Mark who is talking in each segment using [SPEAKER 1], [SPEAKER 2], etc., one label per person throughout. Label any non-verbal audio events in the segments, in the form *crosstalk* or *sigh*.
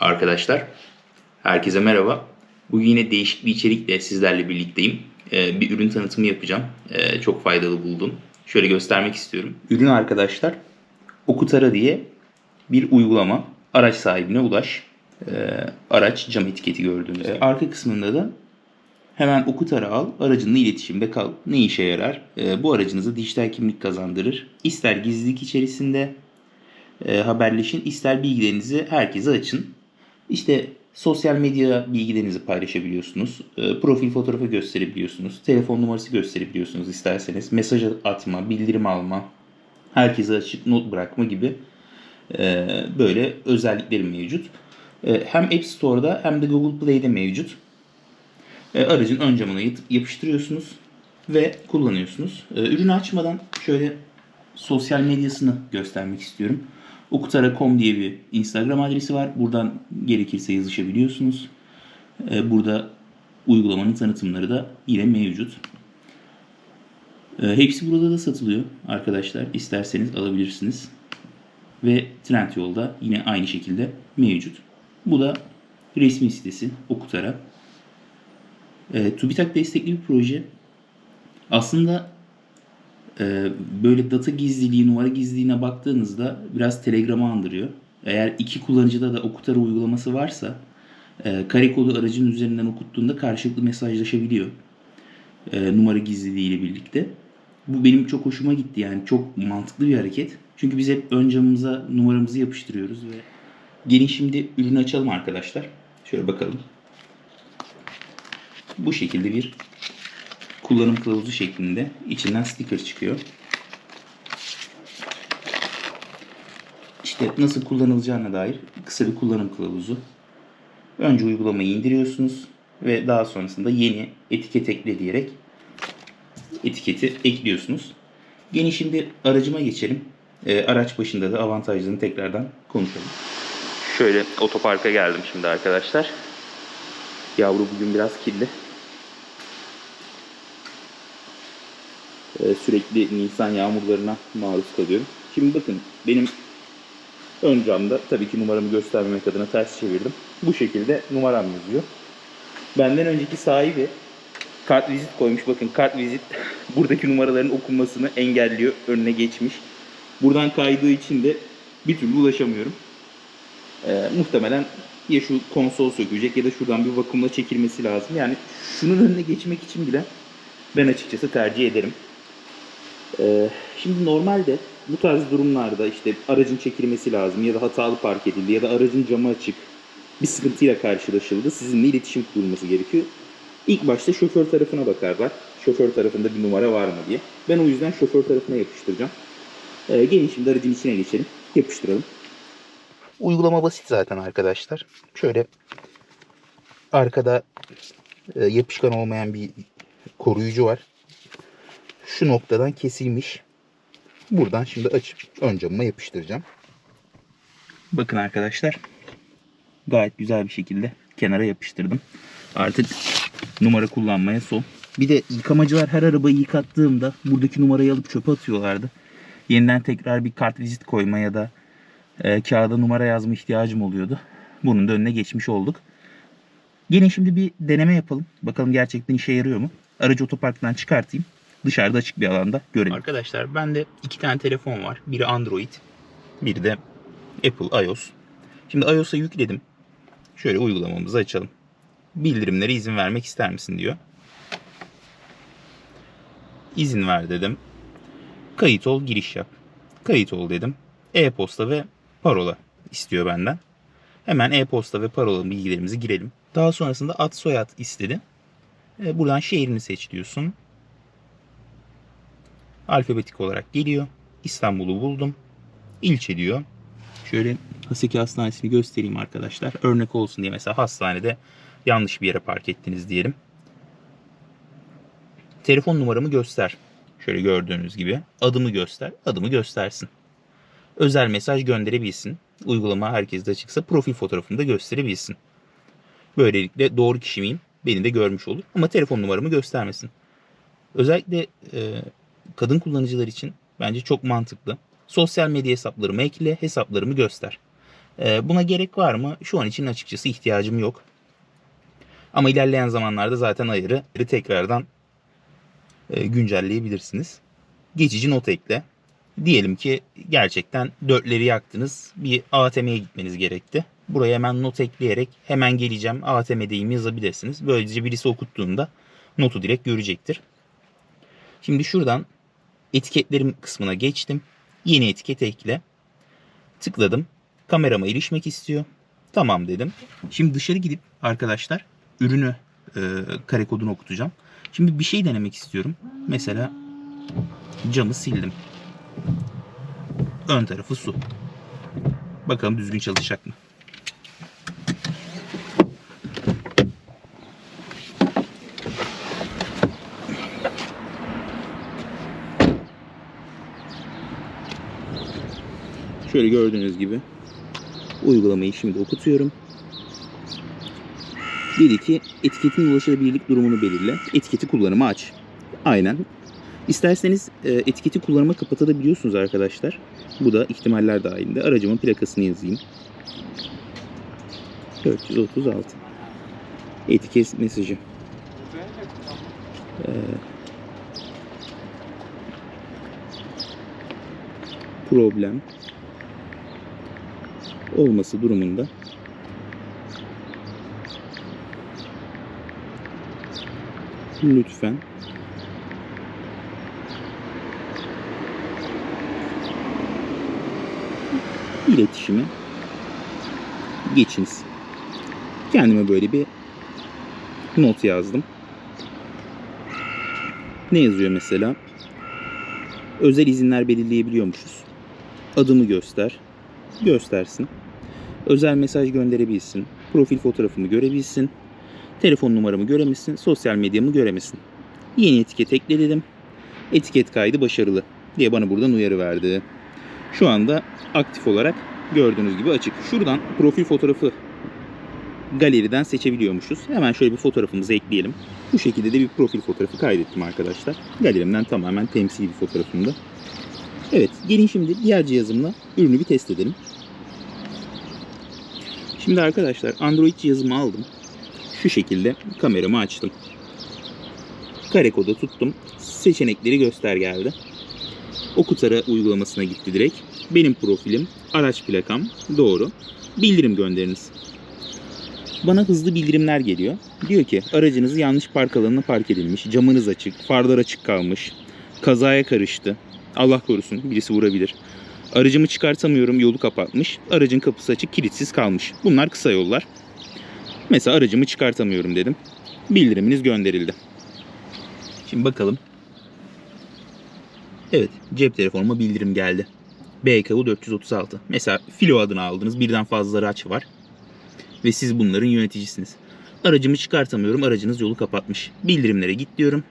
[SPEAKER 1] Arkadaşlar, herkese merhaba. Bugün yine değişik bir içerikle sizlerle birlikteyim. Ee, bir ürün tanıtımı yapacağım. Ee, çok faydalı buldum. Şöyle göstermek istiyorum. Ürün arkadaşlar, Okutara diye bir uygulama. Araç sahibine ulaş. Ee, araç cam etiketi gördüğünüz gibi. Arka kısmında da Hemen Okutar'ı al, aracınla iletişimde kal. Ne işe yarar? Ee, bu aracınıza dijital kimlik kazandırır. İster gizlilik içerisinde e, haberleşin, ister bilgilerinizi herkese açın. İşte sosyal medya bilgilerinizi paylaşabiliyorsunuz. E, profil fotoğrafı gösterebiliyorsunuz. Telefon numarası gösterebiliyorsunuz isterseniz. Mesaj atma, bildirim alma, herkese açık not bırakma gibi e, böyle özellikleri mevcut. E, hem App Store'da hem de Google Play'de mevcut. E, aracın ön camına yapıştırıyorsunuz ve kullanıyorsunuz. Ürünü açmadan şöyle sosyal medyasını göstermek istiyorum. Okutara.com diye bir Instagram adresi var. Buradan gerekirse yazışabiliyorsunuz. E, burada uygulamanın tanıtımları da yine mevcut. E, hepsi burada da satılıyor arkadaşlar. İsterseniz alabilirsiniz. Ve Trendyol'da yine aynı şekilde mevcut. Bu da resmi sitesi Okutara. E, TÜBİTAK destekli bir proje. Aslında böyle data gizliliği, numara gizliliğine baktığınızda biraz Telegram'ı andırıyor. Eğer iki kullanıcıda da Okutara uygulaması varsa e, kare kodu aracın üzerinden okuttuğunda karşılıklı mesajlaşabiliyor. E, numara gizliliği ile birlikte. Bu benim çok hoşuma gitti yani çok mantıklı bir hareket. Çünkü biz hep ön camımıza numaramızı yapıştırıyoruz ve gelin şimdi ürünü açalım arkadaşlar. Şöyle bakalım bu şekilde bir kullanım kılavuzu şeklinde içinden sticker çıkıyor. İşte nasıl kullanılacağına dair kısa bir kullanım kılavuzu. Önce uygulamayı indiriyorsunuz ve daha sonrasında yeni etiket ekle diyerek etiketi ekliyorsunuz. Gelin şimdi aracıma geçelim. Ee, araç başında da avantajlarını tekrardan konuşalım. Şöyle otoparka geldim şimdi arkadaşlar. Yavru bugün biraz kirli. Ee, sürekli Nisan yağmurlarına maruz kalıyorum. Şimdi bakın benim ön camda tabii ki numaramı göstermemek adına ters çevirdim. Bu şekilde numaram yazıyor. Benden önceki sahibi kart vizit koymuş. Bakın kart vizit *laughs* buradaki numaraların okunmasını engelliyor. Önüne geçmiş. Buradan kaydığı için de bir türlü ulaşamıyorum. Ee, muhtemelen ya şu konsol sökülecek ya da şuradan bir vakumla çekilmesi lazım. Yani şunun önüne geçmek için bile ben açıkçası tercih ederim. Ee, şimdi normalde bu tarz durumlarda işte aracın çekilmesi lazım ya da hatalı park edildi ya da aracın camı açık bir sıkıntıyla karşılaşıldı. Sizinle iletişim kurulması gerekiyor. İlk başta şoför tarafına bakarlar. Şoför tarafında bir numara var mı diye. Ben o yüzden şoför tarafına yapıştıracağım. Ee, gelin şimdi aracın içine geçelim. Yapıştıralım. Uygulama basit zaten arkadaşlar. Şöyle arkada e, yapışkan olmayan bir koruyucu var. Şu noktadan kesilmiş. Buradan şimdi açıp ön camıma yapıştıracağım. Bakın arkadaşlar. Gayet güzel bir şekilde kenara yapıştırdım. Artık numara kullanmaya son. Bir de yıkamacılar her arabayı yıkattığımda buradaki numarayı alıp çöpe atıyorlardı. Yeniden tekrar bir kart vizit koyma ya da e, kağıda numara yazma ihtiyacım oluyordu. Bunun da önüne geçmiş olduk. Gelin şimdi bir deneme yapalım. Bakalım gerçekten işe yarıyor mu? Aracı otoparktan çıkartayım. Dışarıda açık bir alanda görelim. Arkadaşlar bende iki tane telefon var. Biri Android, biri de Apple iOS. Şimdi iOS'a yükledim. Şöyle uygulamamızı açalım. Bildirimlere izin vermek ister misin diyor. İzin ver dedim. Kayıt ol, giriş yap. Kayıt ol dedim. E-posta ve parola istiyor benden. Hemen e-posta ve parola bilgilerimizi girelim. Daha sonrasında ad soyad istedi. E, Buradan şehrini seç diyorsun. Alfabetik olarak geliyor. İstanbul'u buldum. İlçe diyor. Şöyle Haseki Hastanesi'ni göstereyim arkadaşlar. Örnek olsun diye mesela hastanede yanlış bir yere park ettiniz diyelim. Telefon numaramı göster. Şöyle gördüğünüz gibi. Adımı göster. Adımı göstersin. Özel mesaj gönderebilsin. Uygulama herkeste açıksa profil fotoğrafını da gösterebilsin. Böylelikle doğru kişi miyim? Beni de görmüş olur. Ama telefon numaramı göstermesin. Özellikle e, kadın kullanıcılar için bence çok mantıklı. Sosyal medya hesaplarımı ekle, hesaplarımı göster. Ee, buna gerek var mı? Şu an için açıkçası ihtiyacım yok. Ama ilerleyen zamanlarda zaten ayarı tekrardan e, güncelleyebilirsiniz. Geçici not ekle. Diyelim ki gerçekten dörtleri yaktınız. Bir ATM'ye gitmeniz gerekti. Buraya hemen not ekleyerek hemen geleceğim ATM'deyim yazabilirsiniz. Böylece birisi okuttuğunda notu direkt görecektir. Şimdi şuradan etiketlerim kısmına geçtim. Yeni etiket ekle. Tıkladım. Kamerama erişmek istiyor. Tamam dedim. Şimdi dışarı gidip arkadaşlar ürünü e, kare kodunu okutacağım. Şimdi bir şey denemek istiyorum. Mesela camı sildim. Ön tarafı su. Bakalım düzgün çalışacak mı? Şöyle gördüğünüz gibi uygulamayı şimdi okutuyorum. Dedi ki etiketin ulaşılabilirlik durumunu belirle. Etiketi kullanıma aç. Aynen. İsterseniz e, etiketi kullanıma kapatabiliyorsunuz arkadaşlar. Bu da ihtimaller dahilinde. Aracımın plakasını yazayım. 436. Etiket mesajı. Ee, problem olması durumunda lütfen iletişime geçiniz. Kendime böyle bir not yazdım. Ne yazıyor mesela? Özel izinler belirleyebiliyormuşuz. Adımı göster. Göstersin. Özel mesaj gönderebilsin. Profil fotoğrafımı görebilsin. Telefon numaramı göremesin. Sosyal medyamı göremesin. Yeni etiket ekledim. Etiket kaydı başarılı diye bana buradan uyarı verdi. Şu anda aktif olarak gördüğünüz gibi açık. Şuradan profil fotoğrafı galeriden seçebiliyormuşuz. Hemen şöyle bir fotoğrafımızı ekleyelim. Bu şekilde de bir profil fotoğrafı kaydettim arkadaşlar. Galerimden tamamen temsili bir fotoğrafımda. Evet, gelin şimdi diğer cihazımla ürünü bir test edelim. Şimdi arkadaşlar Android cihazımı aldım. Şu şekilde kameramı açtım. Kare koda tuttum. Seçenekleri göster geldi. Okutara uygulamasına gitti direkt. Benim profilim, araç plakam doğru. Bildirim gönderiniz. Bana hızlı bildirimler geliyor. Diyor ki aracınız yanlış park alanına park edilmiş. Camınız açık, farlar açık kalmış. Kazaya karıştı. Allah korusun birisi vurabilir. Aracımı çıkartamıyorum yolu kapatmış. Aracın kapısı açık kilitsiz kalmış. Bunlar kısa yollar. Mesela aracımı çıkartamıyorum dedim. Bildiriminiz gönderildi. Şimdi bakalım. Evet cep telefonuma bildirim geldi. BKU 436. Mesela filo adını aldınız. Birden fazla araç var. Ve siz bunların yöneticisiniz. Aracımı çıkartamıyorum. Aracınız yolu kapatmış. Bildirimlere git diyorum.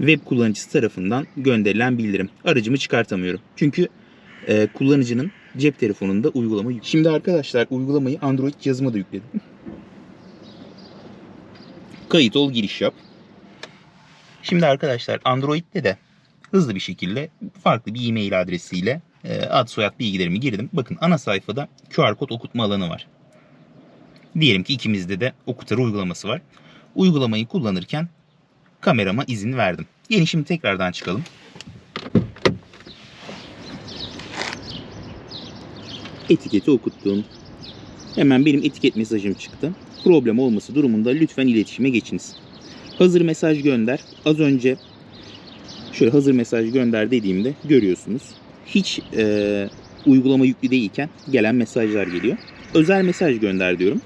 [SPEAKER 1] Web kullanıcısı tarafından gönderilen bildirim. Aracımı çıkartamıyorum. Çünkü e, kullanıcının cep telefonunda uygulama yük- Şimdi arkadaşlar uygulamayı Android cihazıma da yükledim. Kayıt ol giriş yap. Şimdi arkadaşlar Android'de de hızlı bir şekilde farklı bir e-mail adresiyle e, ad soyad bilgilerimi girdim. Bakın ana sayfada QR kod okutma alanı var. Diyelim ki ikimizde de okutar uygulaması var. Uygulamayı kullanırken kamerama izin verdim. Yeni şimdi tekrardan çıkalım. Etiketi okuttum. Hemen benim etiket mesajım çıktı. Problem olması durumunda lütfen iletişime geçiniz. Hazır mesaj gönder. Az önce şöyle hazır mesaj gönder dediğimde görüyorsunuz. Hiç e, uygulama yüklü değilken gelen mesajlar geliyor. Özel mesaj gönder diyorum.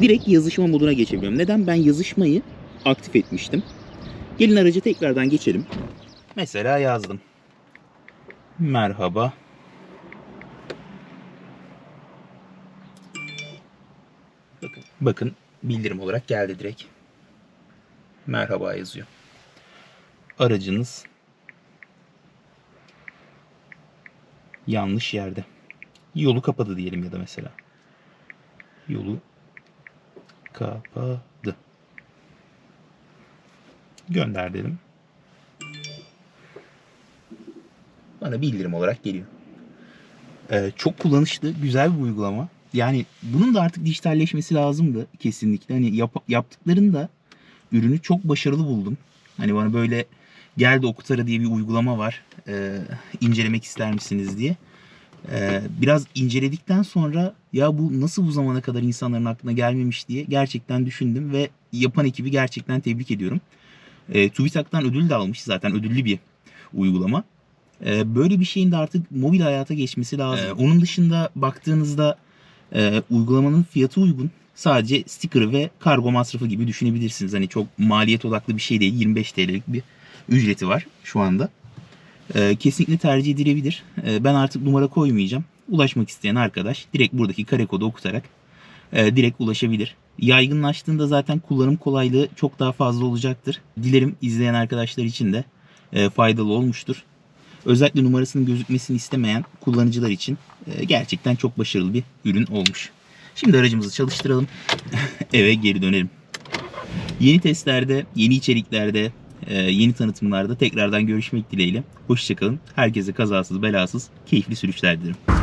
[SPEAKER 1] Direkt yazışma moduna geçebiliyorum. Neden? Ben yazışmayı aktif etmiştim. Gelin aracı tekrardan geçelim. Mesela yazdım. Merhaba. Bakın, bakın bildirim olarak geldi direkt. Merhaba yazıyor. Aracınız yanlış yerde. Yolu kapadı diyelim ya da mesela. Yolu kapadı. Gönder dedim. bana bildirim olarak geliyor. Ee, çok kullanışlı, güzel bir uygulama. Yani bunun da artık dijitalleşmesi lazımdı kesinlikle. Hani yap- yaptıklarında ürünü çok başarılı buldum. Hani bana böyle geldi Okutara diye bir uygulama var. Ee, incelemek ister misiniz diye. Ee, biraz inceledikten sonra ya bu nasıl bu zamana kadar insanların aklına gelmemiş diye gerçekten düşündüm ve yapan ekibi gerçekten tebrik ediyorum. E, TÜBİTAK'tan ödül de almış zaten ödüllü bir uygulama. Ee, böyle bir şeyin de artık mobil hayata geçmesi lazım. Ee, onun dışında baktığınızda e, uygulamanın fiyatı uygun. Sadece sticker ve kargo masrafı gibi düşünebilirsiniz. Hani çok maliyet odaklı bir şey değil. 25 TL'lik bir ücreti var şu anda. Ee, kesinlikle tercih edilebilir. Ee, ben artık numara koymayacağım. Ulaşmak isteyen arkadaş direkt buradaki kare kodu okutarak e, direkt ulaşabilir. Yaygınlaştığında zaten kullanım kolaylığı çok daha fazla olacaktır. Dilerim izleyen arkadaşlar için de e, faydalı olmuştur. Özellikle numarasının gözükmesini istemeyen kullanıcılar için e, gerçekten çok başarılı bir ürün olmuş. Şimdi aracımızı çalıştıralım. *laughs* Eve geri dönelim. Yeni testlerde, yeni içeriklerde, e, yeni tanıtımlarda tekrardan görüşmek dileğiyle. Hoşçakalın. Herkese kazasız belasız keyifli sürüşler dilerim.